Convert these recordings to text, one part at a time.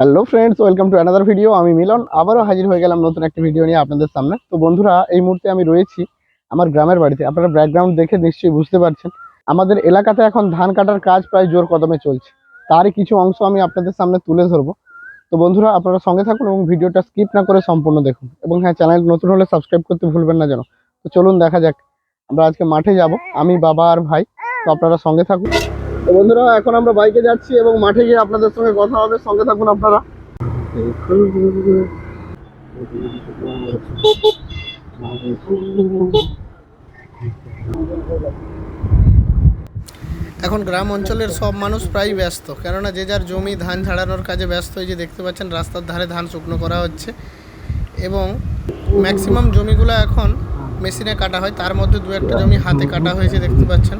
Hello friends welcome to another video আমি মিলন, আবারও হাজির হয়ে গেলাম নতুন একটা ভিডিও নিয়ে আপনাদের সামনে। তো বন্ধুরা, এই মুহূর্তে আমি রয়েছি আমার গ্রামের বাড়িতে। আপনারা ব্যাকগ্রাউন্ড দেখে নিশ্চয়ই বুঝতে পারছেন। আমাদের এলাকাতে এখন ধান কাটার কাজ প্রায় জোর কদমে চলছে। তারই কিছু অংশ আমি আপনাদের সামনে তুলে ধরবো। তো বন্ধুরা, আপনারা সঙ্গে থাকুন এবং ভিডিওটা স্কিপ না করে সম্পূর্ণ দেখুন। এবং হ্যাঁ চ্যানেল নতুন হলে সাবস্ক্রাইব করতে ভুলবেন না যেন। তো চলুন দেখা যাক, আমরা আজকে মাঠে যাব। আমি, বাবা আর ভাই। তো আপনারা সঙ্গে থাকুন। বন্ধুরা, এখন আমরা বাইকে যাচ্ছি এবং মাঠে গিয়ে আপনাদের সঙ্গে কথা হবে। সঙ্গে থাকুন আপনারা। এখন গ্রাম অঞ্চলের সব মানুষ প্রায় ব্যস্ত, কেননা যে যার জমি ধান ঝাড়ানোর কাজে ব্যস্ত, এই যে দেখতে পাচ্ছেন রাস্তার ধারে ধান শুকনো করা হচ্ছে। এবং ম্যাক্সিমাম জমিগুলো এখন মেশিনে কাটা হয়, তার মধ্যে দু একটা জমি হাতে কাটা হয়েছে, দেখতে পাচ্ছেন।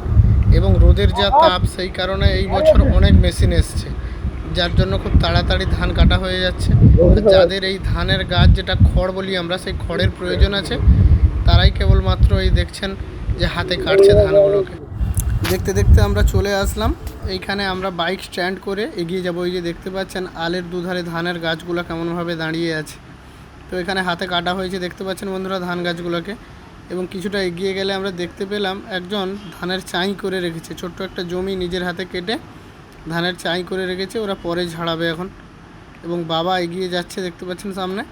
রোদের যা তাপ, সেই কারণে এই বছর অনেক মেশিন এসছে। যার জন্য খুব তাড়াতাড়ি ধান কাটা হয়ে যাচ্ছে। যাদের এই ধানের গাছ যেটা খড় বলি আমরা, সেই খড়ের প্রয়োজন আছে। তারাই কেবলমাত্র এই দেখছেন যে হাতে কাটছে ধানগুলোকে। দেখতে দেখতে আমরা চলে আসলাম। এইখানে আমরা বাইক স্ট্যান্ড করে এগিয়ে যাব। ওই যে দেখতে পাচ্ছেন, আলের দুধারে ধানের গাছগুলো কেমনভাবে দাঁড়িয়ে আছে। তো এখানে হাতে কাটা হয়েছে। দেখতে পাচ্ছেন বন্ধুরা ধান গাছগুলোকে। এবং কিছুটা এগিয়ে গেলে আমরা দেখতে পেলাম একজন ধানের চাই করে রেখেছে। ছোট্ট একটা জমি নিজের হাতে কেটে ধানের চাই করে রেখেছে, ওরা পরে ঝাড়াবে এখন। এবং বাবা এগিয়ে যাচ্ছে, দেখতে পাচ্ছেন সামনে।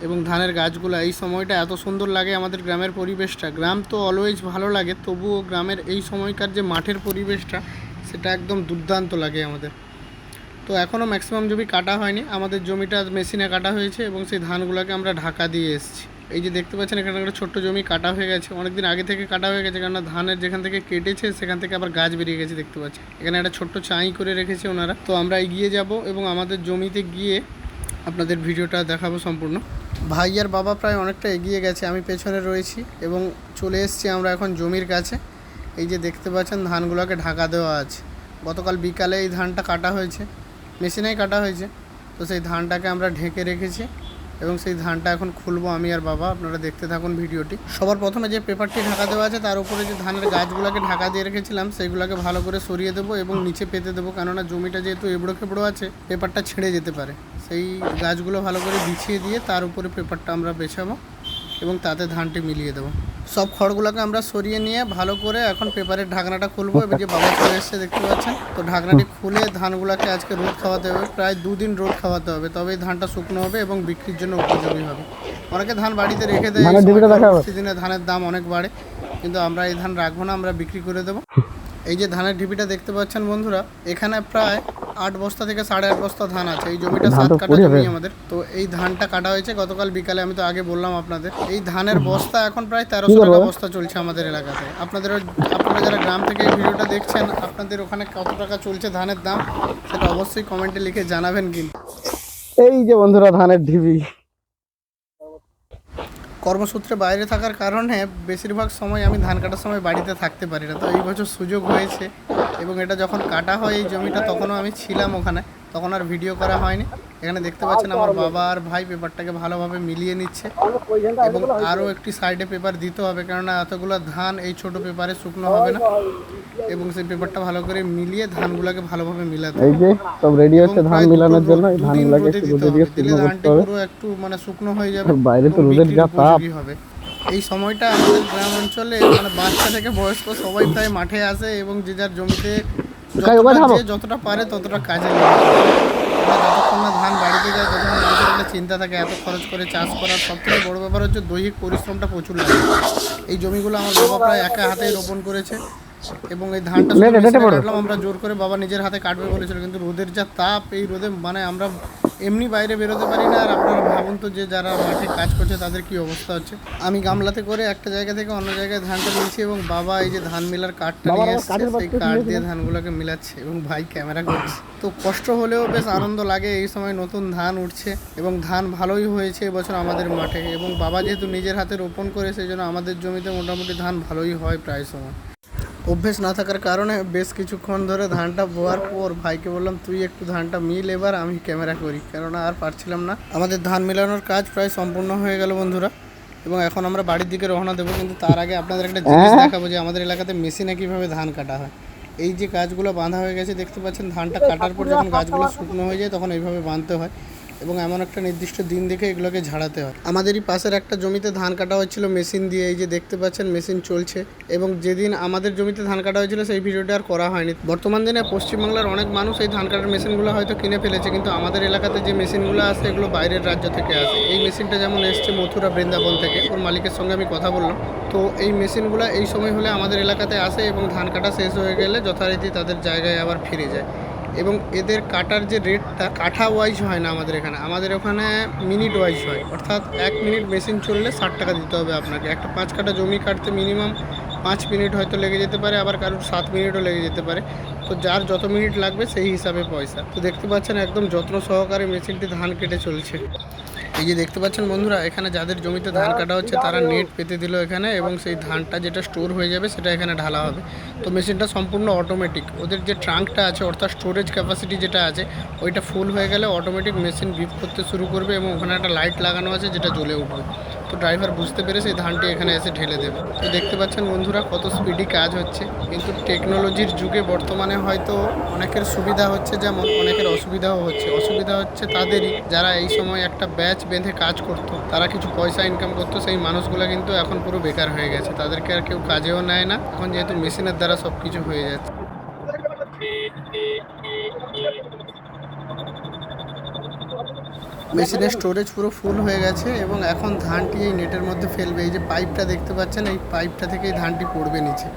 এবং ধানের গাছগুলো, এই সময়টা এত সুন্দর লাগে আমাদের গ্রামের পরিবেশটা। গ্রাম তো অলওয়েজ ভালো লাগে, তবুও গ্রামের এই সময়কার যে মাঠের পরিবেশটা, সেটা একদম দুর্দান্ত লাগে আমাদের। তো এখনও ম্যাক্সিমাম জমি কাটা হয়নি। আমাদের জমিটা মেশিনে কাটা হয়েছে এবং সেই ধানগুলোকে আমরা ঢাকা দিয়ে এসেছি। এই যে দেখতে পাচ্ছেন, এখানে একটা ছোট্ট জমি কাটা হয়ে গেছে। অনেকদিন আগে থেকে কাটা হয়ে গেছে, কেননা ধানের যেখান থেকে কেটেছে, সেখান থেকে আবার গাছ বেরিয়ে গেছে দেখতে পাচ্ছেন। এখানে একটা ছোট্ট চাই করে রেখেছে ওনারা। তো আমরা এগিয়ে যাব এবং আমাদের জমিতে গিয়ে আপনাদের ভিডিওটা দেখাবো সম্পূর্ণ। ভাই আর বাবা প্রায় অনেকটা এগিয়ে গেছে, আমি পেছনে রয়েছি এবং চলে এসেছি আমরা এখন জমির কাছে। এই যে দেখতে পাচ্ছেন, ধানগুলোকে ঢাকা দেওয়া আছে। গতকাল বিকালে এই ধানটা কাটা হয়েছে, মেশিনেই কাটা হয়েছে। তো সেই ধানটাকে আমরা ঢেকে রেখেছি। এবং সেই ধানটা এখন খুলবো আমি আর বাবা। আপনারা দেখতে থাকুন ভিডিওটি। সবার প্রথমে যে পেপারটি ঢাকা দেওয়া আছে, তার উপরে যে ধানের গাছগুলোকে ঢাকা দিয়ে রেখেছিলাম, সেইগুলোকে ভালো করে সরিয়ে দেবো এবং নিচে পেতে দেবো। কেননা জমিটা যেহেতু এবড়ো খেবড়ো আছে, পেপারটা ছেড়ে যেতে পারে। সেই গাছগুলো ভালো করে বিছিয়ে দিয়ে তার উপরে পেপারটা আমরা বেছাবো এবং তাতে ধানটি মিলিয়ে দেবো। সব খড়গুলোকে আমরা সরিয়ে নিয়ে ভালো করে এখন পেপারের ঢাকনাটা খুলবো এবার যে বাবা চলে এসছে দেখতে পাচ্ছেন। তো ঢাকনাটি খুলে ধানগুলোকে আজকে রোদ খাওয়াতে হবে প্রায় দুদিন রোদ খাওয়াতে হবে তবেই ধানটা শুকনো হবে এবং বিক্রির জন্য উপযোগী হবে। অনেকে ধান বাড়িতে রেখে দেয় ধানের ডিবিটা দেখাবো? দিনে ধানের দাম অনেক বাড়ে কিন্তু আমরা এই ধান রাখব না আমরা বিক্রি করে দেবো। এই যে ধানের ঢিপিটা দেখতে পাচ্ছেন বন্ধুরা এখানে প্রায় আট বস্তা থেকে সাড়ে আট বস্তা ধান আছে। এই জমিটা সাত কাটা জমি আমাদের। তো এই ধানটা কাটা হয়েছে। গতকাল বিকালে আমি তো আগে বললাম আপনাদের। এই ধানের বস্তা এখন প্রায় তেরোশো টাকা বস্তা চলছে আমাদের এলাকাতে। আপনাদের আপনারা যারা গ্রাম থেকে এই ভিডিওটা দেখছেন আপনাদের ওখানে কত টাকা চলছে ধানের দাম? সেটা অবশ্যই কমেন্টে লিখে জানাবেন কিন্তু। এই যে বন্ধুরা ধানের ঢিবি। কর্মসূত্রে বাইরে থাকার কারণে বেশিরভাগ সময় আমি ধান কাটার সময় বাড়িতে থাকতে পারি না। তো এই বছর সুযোগ হয়েছে এবং এটা যখন কাটা হয় এই জমিটা, তখনও আমি ছিলাম ওখানে। তখন আর ভিডিও করা হয়নি। এখানে দেখতে পাচ্ছেন আমার বাবা আর ভাই পেপারটাকে ভালোভাবে মিলিয়ে নিচ্ছে এবং আরও একটি সাইডে পেপার দিতে হবে কেননা এতগুলো ধান এই ছোট পেপারে শুকনো হবে না। এবং সেই পেপারটা ভালো করে মিলিয়ে ধানগুলোকে ভালোভাবে মিলাতে এই যে সব রেডি হচ্ছে ধান মিলানোর জন্য এই ধানগুলোকে একটু রোদে দিয়ে শুকনো করতে হবে। পুরো একটু মানে শুকনো হয়ে যাবে বাইরে তো রোদের যা তাপ। হবে। এই সময়টা আমাদের গ্রাম অঞ্চলে মানে বাচ্চা থেকে বয়স্ক সবাই প্রায় মাঠে আসে এবং যে যার জমিতে যতটা পারে ততটা কাজে লাগে। যতক্ষণ না ধান বাড়িতে যায় ততক্ষণ মানুষের একটা চিন্তা থাকে এত খরচ করে চাষ করার সব থেকে বড় ব্যাপার হচ্ছে দৈহিক পরিশ্রমটা প্রচুর লাগে। এই জমিগুলো আমার বাবা প্রায় একা হাতেই রোপণ করেছে এবং এই ধানটা আমরা জোর করে বাবা নিজের হাতে কাটবে বলেছিল কিন্তু রোদের যা তাপ এই রোদে মানে আমরা এমনি বাইরে বেরোতে পারি না আর আপনারা ভাবুন তো যে যারা মাঠে কাজ করছে তাদের কি অবস্থা হচ্ছে। আমি গামলাতে করে একটা জায়গা থেকে অন্য জায়গায় ধানটা নিয়েছি এবং বাবা এই যে ধান মিলার কাঠটা নিয়ে এসছে সেই কাঠ দিয়ে ধানগুলোকে মিলাচ্ছে এবং ভাই ক্যামেরা করছে। তো কষ্ট হলেও বেশ আনন্দ লাগে এই সময় নতুন ধান উঠছে এবং ধান ভালোই হয়েছে এবছর আমাদের মাঠে এবং বাবা যেহেতু নিজের হাতে রোপণ করে সেই জন্য আমাদের জমিতে মোটামুটি ধান ভালোই হয় প্রায় সময়। অভ্যেস না থাকার কারণে বেশ কিছুক্ষণ ধরে ধানটা বোয়ার পর ভাইকে বললাম তুই একটু ধানটা মিল এবার আমি ক্যামেরা করি। কেননা আর পারছিলাম না। আমাদের ধান মিলানোর কাজ প্রায় সম্পূর্ণ হয়ে গেল বন্ধুরা। এবং এখন আমরা বাড়ির দিকে রওনা দেবো কিন্তু তার আগে আপনাদের একটা জিনিস দেখাবো যে আমাদের এলাকাতে মেশিনে কীভাবে ধান কাটা হয়। এই যে গাছগুলো বাঁধা হয়ে গেছে দেখতে পাচ্ছেন ধানটা কাটার পর যখন গাছগুলো শুকনো হয়ে যায় তখন এইভাবে বাঁধতে হয়। এবং এমন একটা নির্দিষ্ট দিন দেখে এগুলোকে ঝাড়াতে হয়। আমাদেরই পাশের একটা জমিতে ধান কাটা হচ্ছিল মেশিন দিয়ে এই যে দেখতে পাচ্ছেন, মেশিন চলছে। এবং যেদিন আমাদের জমিতে ধান কাটা হয়েছিল, সেই ভিডিওটা আর করা হয়নি। বর্তমান দিনে পশ্চিমবাংলার অনেক মানুষ এই ধান কাটার মেশিনগুলো হয়তো কিনে ফেলেছে, কিন্তু আমাদের এলাকাতে যে মেশিনগুলো আসে এগুলো বাইরের রাজ্য থেকে আসে। এই মেশিনটা যেমন এসছে মথুরা, বৃন্দাবন থেকে, ওর মালিকের সঙ্গে আমি কথা বললাম। তো এই মেশিনগুলো এই সময় হলে আমাদের এলাকাতে আসে এবং ধান কাটা শেষ হয়ে গেলে যথারীতি তাদের জায়গায় আবার ফিরে যায়। এবং এদের কাটার যে রেটটা কাঠা ওয়াইজ হয় না আমাদের এখানে। আমাদের ওখানে মিনিট ওয়াইজ হয়। অর্থাৎ এক মিনিট মেশিন চললে ষাট টাকা দিতে হবে আপনাকে। একটা পাঁচ কাটা জমি কাটতে মিনিমাম পাঁচ মিনিট হয়তো লেগে যেতে পারে, আবার কারোর সাত মিনিটও লেগে যেতে পারে। তো যার যত মিনিট লাগবে সেই হিসাবে পয়সা। তো দেখতে পাচ্ছেন একদম যত্ন সহকারে মেশিনটি ধান কেটে চলছে। এই যে দেখতে পাচ্ছেন বন্ধুরা, এখানে যাদের জমিতে ধান কাটা হচ্ছে তারা নেট পেতে দিল এখানে এবং সেই ধানটা যেটা স্টোর হয়ে যাবে সেটা এখানে ঢালা হবে। তো মেশিনটা সম্পূর্ণ অটোমেটিক ওদের যে ট্রাঙ্কটা আছে, অর্থাৎ স্টোরেজ ক্যাপাসিটি যেটা আছে, ওইটা ফুল হয়ে গেলে অটোমেটিক মেশিন বিপ করতে শুরু করবে এবং ওখানে একটা লাইট লাগানো আছে যেটা জ্বলে উঠবে। তো ড্রাইভার বুঝতে পেরে সেই ধানটি এখানে এসে ঢেলে দেবে। তো দেখতে পাচ্ছেন বন্ধুরা কত স্পিডি কাজ হচ্ছে। কিন্তু টেকনোলজির যুগে বর্তমানে হয়তো অনেকের সুবিধা হচ্ছে যেমন অনেকের অসুবিধাও হচ্ছে। অসুবিধা হচ্ছে তাদেরই যারা এই সময় একটা ব্যাচ বেঁধে কাজ করতো। তারা কিছু পয়সা ইনকাম করতো, সেই মানুষগুলো কিন্তু এখন পুরো বেকার হয়ে গেছে। তাদেরকে আর কেউ কাজেও নেয় না। এখন যেহেতু মেশিনের দ্বারা সব কিছু হয়ে যাচ্ছে। মেশিনের স্টোরেজ পুরো ফুল হয়ে গেছে এবং এখন ধানটি এই নেটের মধ্যে ফেলবে। এই যে পাইপটা দেখতে পাচ্ছেন, এই পাইপটা থেকেই ধানটি পড়বে নিচে।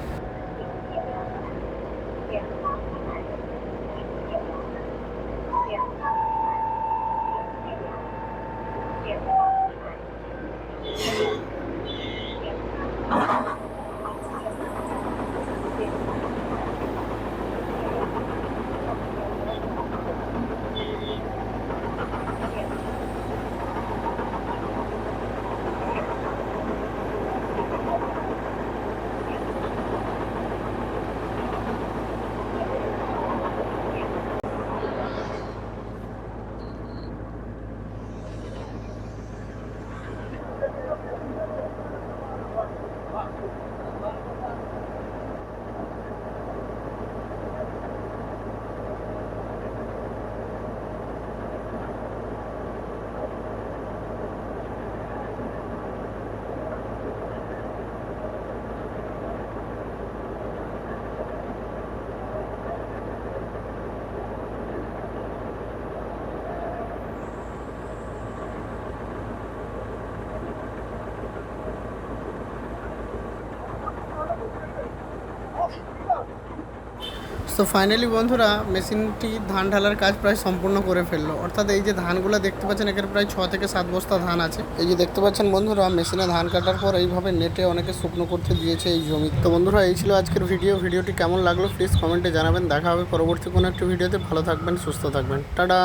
তো ফাইনালি বন্ধুরা, মেশিনটি ধান ঢালার কাজ প্রায় সম্পূর্ণ করে ফেলল। অর্থাৎ এই যে ধানগুলো দেখতে পাচ্ছেন এখানে প্রায় ছ থেকে সাত বস্তা ধান আছে। এই যে দেখতে পাচ্ছেন বন্ধুরা, মেশিনে ধান কাটার পর এইভাবে নেটে অনেকে শুকনো করতে দিয়েছে এই জমি। তো বন্ধুরা, এই ছিল আজকের ভিডিও। ভিডিওটি কেমন লাগল প্লিজ কমেন্টে জানাবেন। দেখা হবে পরবর্তী কোনো একটি ভিডিওতে। ভালো থাকবেন, সুস্থ থাকবেন। টাটা!